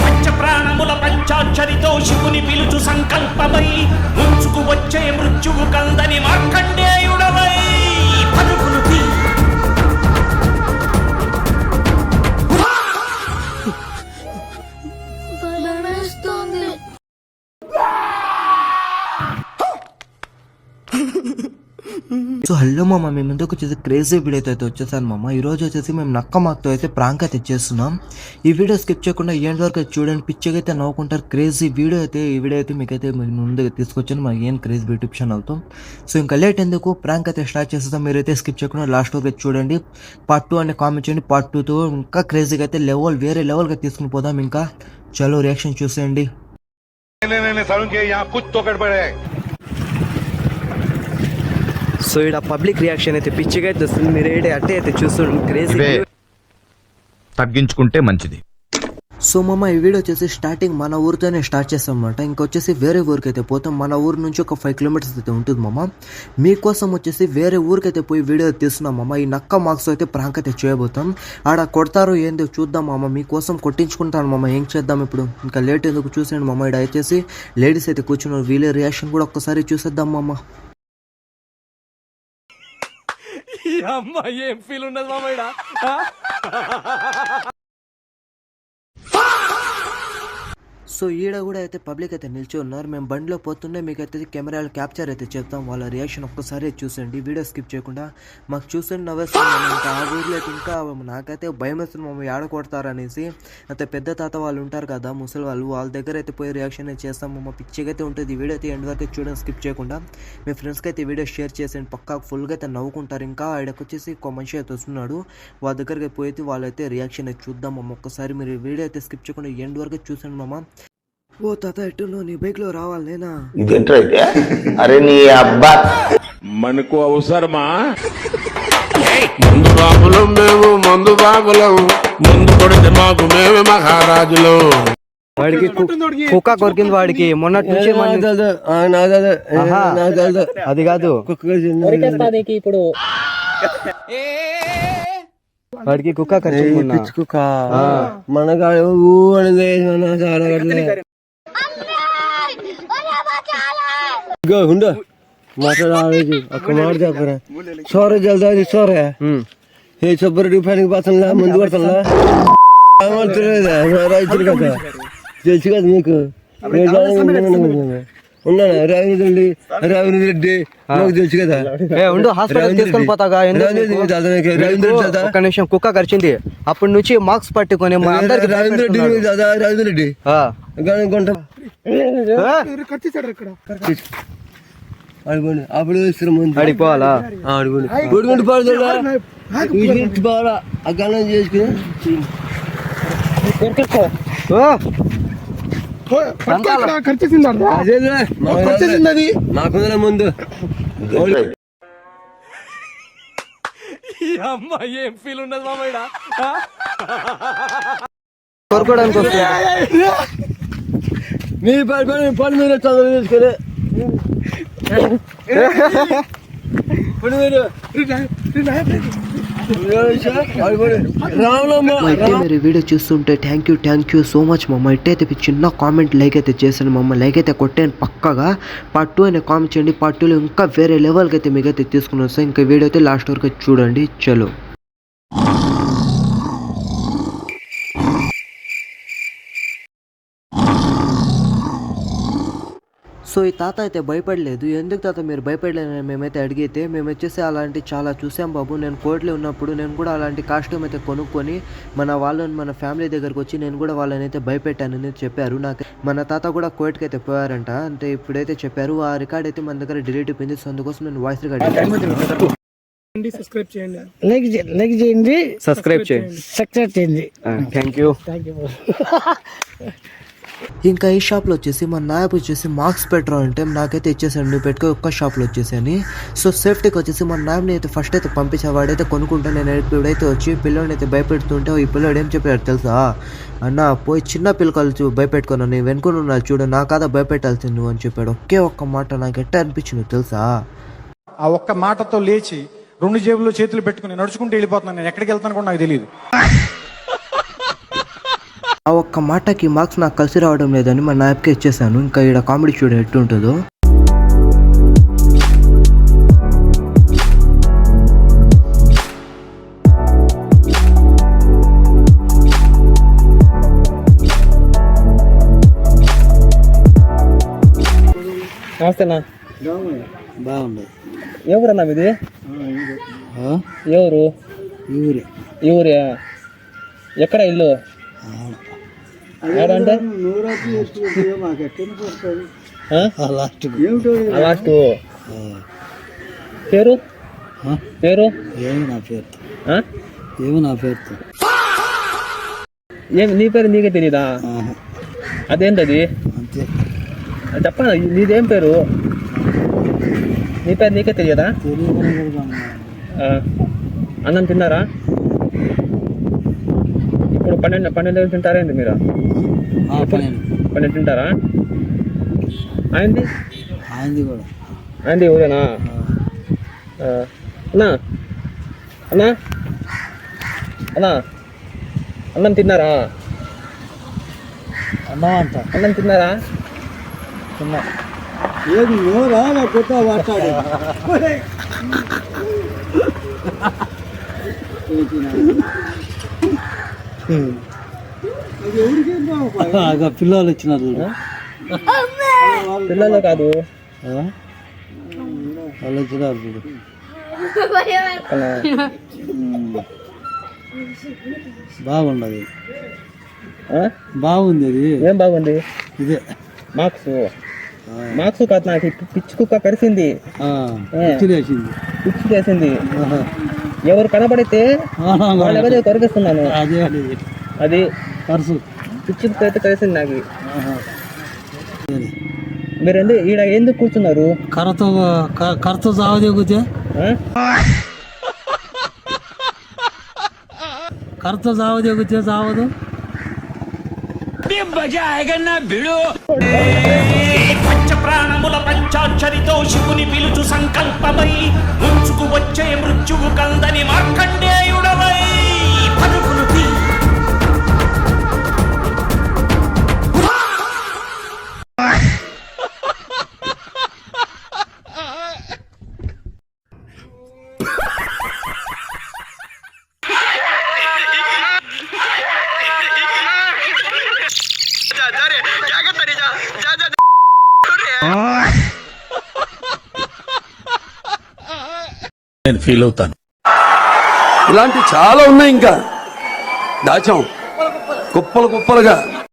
పంచ ప్రాణముల పంచాక్షరితో శివుని పిలుచు సంకల్పమై ముంచుకు వచ్చే మృత్యువు కందని మార్కండేయుడవై. సో హలో మామ మేము ముందుకు వచ్చేసి క్రేజీ వీడియోతో అయితే వచ్చేసాను మామ ఈ రోజు వచ్చేసి మేము నక్క మాకుతో అయితే ప్రాంక్ అయితే చేస్తున్నాం ఈ వీడియో స్కిప్ చేయకుండా ఏంటి వరకు అయితే చూడండి పిచ్చిగా అయితే నవ్వుకుంటారు క్రేజీ వీడియో అయితే ఈ వీడియో అయితే మీకైతే మీ ముందుగా తీసుకొచ్చాను మాకు ఏం క్రేజీ యూట్యూబ్ ఛానల్తో సో ఇంకా లేట్ ఎందుకు ప్రాంక్ అయితే స్టార్ట్ చేస్తాం మీరైతే స్కిప్ చేయకుండా లాస్ట్ వరకు అయితే చూడండి పార్ట్ టూ అని కామెంట్ చేయండి పార్ట్ టూతో ఇంకా క్రేజీగా అయితే లెవెల్ వేరే లెవెల్గా తీసుకుని పోదాం ఇంకా చలో రియాక్షన్ చూసేయండి नहीं नहीं नहीं सारुण के यहाँ कुछ तो गड़बड़ है సో ఇక్కడ పబ్లిక్ రియాక్షన్ అయితే పిచ్చిగా అయితే వస్తుంది. మీరు ఏంటి అట్టే అయితే చూస్తుండే క్రేజీ తగ్గించుకుంటే మంచిది. సో మామ ఈ వీడియో వచ్చేసి స్టార్టింగ్ మన ఊరితోనే స్టార్ట్ చేస్తాం అనమాట ఇంకొచ్చేసి వేరే ఊరికి అయితే పోతాం. మన ఊరు నుంచి ఒక ఫైవ్ కిలోమీటర్స్ అయితే ఉంటుంది మామ. మీకోసం వచ్చేసి వేరే ఊరికి అయితే పోయి వీడియో తీస్తున్నాం మామ. ఈ నక్క మార్క్స్ అయితే ప్రాంక్ అయితే చేయబోతాం. ఆడ కొడతారు ఏందో చూద్దాం మామ. మీకోసం కొట్టించుకుంటాను మామ. ఏం చేద్దాం ఇప్పుడు? ఇంకా లేట్ ఎందుకు చూసేయండి మామ. ఇక్కడ వచ్చేసి లేడీస్ అయితే కూర్చున్నారు. వీళ్ళే రియాక్షన్ కూడా ఒక్కసారి చూసేద్దాం మామ. అమ్మ ఏం ఫీల్ ఉన్నది మామయ్య ఈడ? ఆ? సో ఈడ కూడా అయితే పబ్లిక్ అయితే నిల్చి ఉన్నారు. మేము బండిలో పోతుండే మీకు అయితే కెమెరాలు క్యాప్చర్ అయితే చెప్తాం వాళ్ళ రియాక్షన్ ఒక్కసారి చూసండి వీడియో స్కిప్ చేయకుండా మాకు చూసండి నవ్వేస్తున్నాం ఇంకా ఆ ఊర్లో అయితే ఇంకా నాకైతే భయం వేస్తుంది. మమ్మల్ని ఏడ కొడతారనేసి అయితే పెద్ద తాత వాళ్ళు ఉంటారు కదా ముసలి వాళ్ళు వాళ్ళ దగ్గర అయితే పోయి రియాక్షన్ అయితే చేస్తాం. మా పిచ్చిగా అయితే ఉంటుంది. వీడియో అయితే ఎండ్ వరకు చూడడం చూడండి స్కిప్ చేయకుండా. మీ ఫ్రెండ్స్కి అయితే వీడియో షేర్ చేసేయండి. పక్కా ఫుల్గా అయితే నవ్వుకుంటారు. ఇంకా ఆయనకు వచ్చేసి ఒక మనిషి అయితే వస్తున్నాడు. వాళ్ళ దగ్గరికి పోయి వాళ్ళైతే రియాక్షన్ అయితే చూద్దాం. మమ్మ ఒక్కసారి మీరు వీడియో అయితే స్కిప్ చేయకుండా ఎండ్ వరకు చూసాను మామ. ఓ తాత ఎట్టులో నీ బైక్లో రావాలి నేనా? ఇదేంట్రా ఇది? అరే నీ అబ్బా. మనకు అవసరమా? మందు బాబులం మేము మందు బాబులం ముందు కొడితే మాకు మేమే మహారాజులు. వాడికి కుక్క కొరికింది వాడికి. మొన్నటి నుంచి. అది కాదు. వాడికి కుక్క ఖర్చు కుక్క మనగాడు ఊ అనేది ఇగో ఉండు మాట్లాడాలి ఒక్క మాట చెప్పరా సోర జల్దాది సోరే ఏ సుబ్బరెడ్డి పనికి పోతానులా ముందు పడతానులా రైతులు కదా తెలుసు కదా మీకు ఉన్నాను రవీంద్ర రెడ్డి రవీంద్ర రెడ్డి నాకు తెలుసు కదా ఏ ఉండు హాస్పిటల్ తీసుకొని పోతాగా ఒక్క నిమిషం కుక్క కరిచింది అప్పటి నుంచి మార్క్స్ పట్టుకొని మా అందరికి రవీంద్ర రెడ్డి దాదా రవీంద్ర రెడ్డి గుంట అడుగుండి అప్పుడు వేస్తారు ముందు. అడిపోవాలా అడుగుండి గుడిగుండి పడుతుందా వీటి బాగా అగ్గానం చేసుకుని. అది. మాకు ముందు. అమ్మ ఏం ఫీల్ ఉన్నది మామ ఈడ? ఆ? కొరుకోడానికి వస్తుంది మీ పని పని చదువు రాములమ్మ అయితే మీరు వీడియో చూస్తుంటే thank you thank you so much మమ్మ ఇట్టయితే చిన్న కామెంట్ లైక్ అయితే చేశాను మమ్మ లైక్ అయితే కొట్టాను పక్కగా. పార్ట్ టూ అనే కామెంట్ చేయండి. పార్ట్ టూలో ఇంకా వేరే లెవెల్కి అయితే మీకైతే తీసుకున్నాను. సో ఇంకా వీడియో అయితే లాస్ట్ వరకు చూడండి. చలో. సో ఈ తాత అయితే భయపడలేదు. ఎందుకు తాత మీరు భయపడలేదని మేమైతే అడిగితే మేము వచ్చేసి అలాంటి చాలా చూసాం బాబు. నేను కోర్టులో ఉన్నప్పుడు నేను కూడా అలాంటి కాస్ట్యూమ్ అయితే కొనుక్కొని మన వాళ్ళని మన ఫ్యామిలీ దగ్గరకు వచ్చి నేను కూడా వాళ్ళని అయితే భయపెట్టానని చెప్పారు. నాకు మన తాత కూడా కోర్టుకి అయితే పోయారంట. అంటే ఇప్పుడైతే చెప్పారు ఆ రికార్డ్ అయితే మన దగ్గర డిలీట్ అయిపోయింది. సో అందుకోసం నేను వాయిస్ రికార్డ్ లైక్ లైక్ చేయండి. సబ్స్క్రైబ్ చేయండి. సబ్స్క్రైబ్ చేయండి. Thank you. ఇంకా ఈ షాప్లో వచ్చేసి మా నాయపు వచ్చేసి మార్క్స్ పెట్రోల్ అంటే నాకైతే ఇచ్చేసాను నువ్వు పెట్టుకో ఒక్క షాప్లో వచ్చేసి అని. సో సేఫ్టీకి వచ్చేసి మా నాయని అయితే ఫస్ట్ అయితే పంపించా వాడైతే కొనుక్కుంటా నేను ఇప్పుడైతే వచ్చి పిల్లోడిని అయితే భయపెడుతుంటే ఈ పిల్లోడు ఏం చెప్పాడు తెలుసా? అన్న పోయి చిన్న పిల్లకాయలు చూ భయపెట్టుకున్నా నేను వెనుకున్నా చూడు నా కాదా భయపెట్టాల్సింది నువ్వు అని చెప్పాడు. ఒకే ఒక్క మాట నాకు ఎట్ట అనిపించింది తెలుసా? ఆ ఒక్క మాటతో లేచి రెండు జేబుల్లో చేతులు పెట్టుకుని నడుచుకుంటూ వెళ్ళిపోతున్నాను. నేను ఎక్కడికి వెళ్తాను కూడా నాకు తెలియదు. ఆ ఒక్క మాటకి మార్క్స్ నాకు కలిసి రావడం లేదని మా నాయప్కి ఇచ్చేసాను ఇంకా ఈడ కామెడీ చూడ ఎట్టుంటుందో నమస్తేనా బాగుంది. ఎవరన్నా మీది? ఎవరు? ఊరే ఎక్కడ ఇల్లు? ఏడంటే లాస్ట్. లాస్ట్. పేరు? పేరు? ఏమి నా పేరు? ఏమి నా పేరుతో ఏం నీ పేరు నీకే తెలీదా? అదేంటది? అంతే. చెప్పండి నీదేం పేరు? నీ పేరు నీకే తెలియదా. అన్నం తిన్నారా? పన్నెండు పన్నెండు తింటారేంటి మీరు? పన్నెండు. తింటారా? అయింది? ఆయనది కూడా. అయింది ఊరేనా. అన్నా? అన్నా? అన్నా? అన్నం తిన్నారా? అన్నా అంట. అన్నం తిన్నారా? ఏది? నోరా నా కొత్త మాట్లాడు. పిల్లలు వచ్చినారు. పిల్లలు కాదు? వాళ్ళు వచ్చినారు చూడు. ఆ? బాగుంది అది. ఏం బాగుంది? ఇదే. మార్క్స్ మార్క్స్ కాదు నాకు పిచ్చి కుక్క కరిసింది. ఏ. తినేసింది పిచ్చి చేసింది. ఎవరు కనబడితే వాళ్ళ కొరికిస్తున్నాను అదే అది. అది పర్సు. పిచ్చి కుక్క అయితే కలిసింది నాకు. మీరు ఎందుకు ఈడ ఎందుకు కూర్చున్నారు? కర్రతో క- కర్రతో చావదే కూతే ఆ? కర్రతో చావదే కూతే చావదు పంచ ప్రాణముల పంచాక్షరితో శివుని పిలుచు సంకల్పమై ముంచుకు వచ్చే మృత్యువు కందని మార్కండేయుడవై పరుగులు నేను ఫీల్ అవుతాను. ఇలాంటి చాలా ఉన్నాయి ఇంకా. దాచాం. కుప్పలు కుప్పలుగా.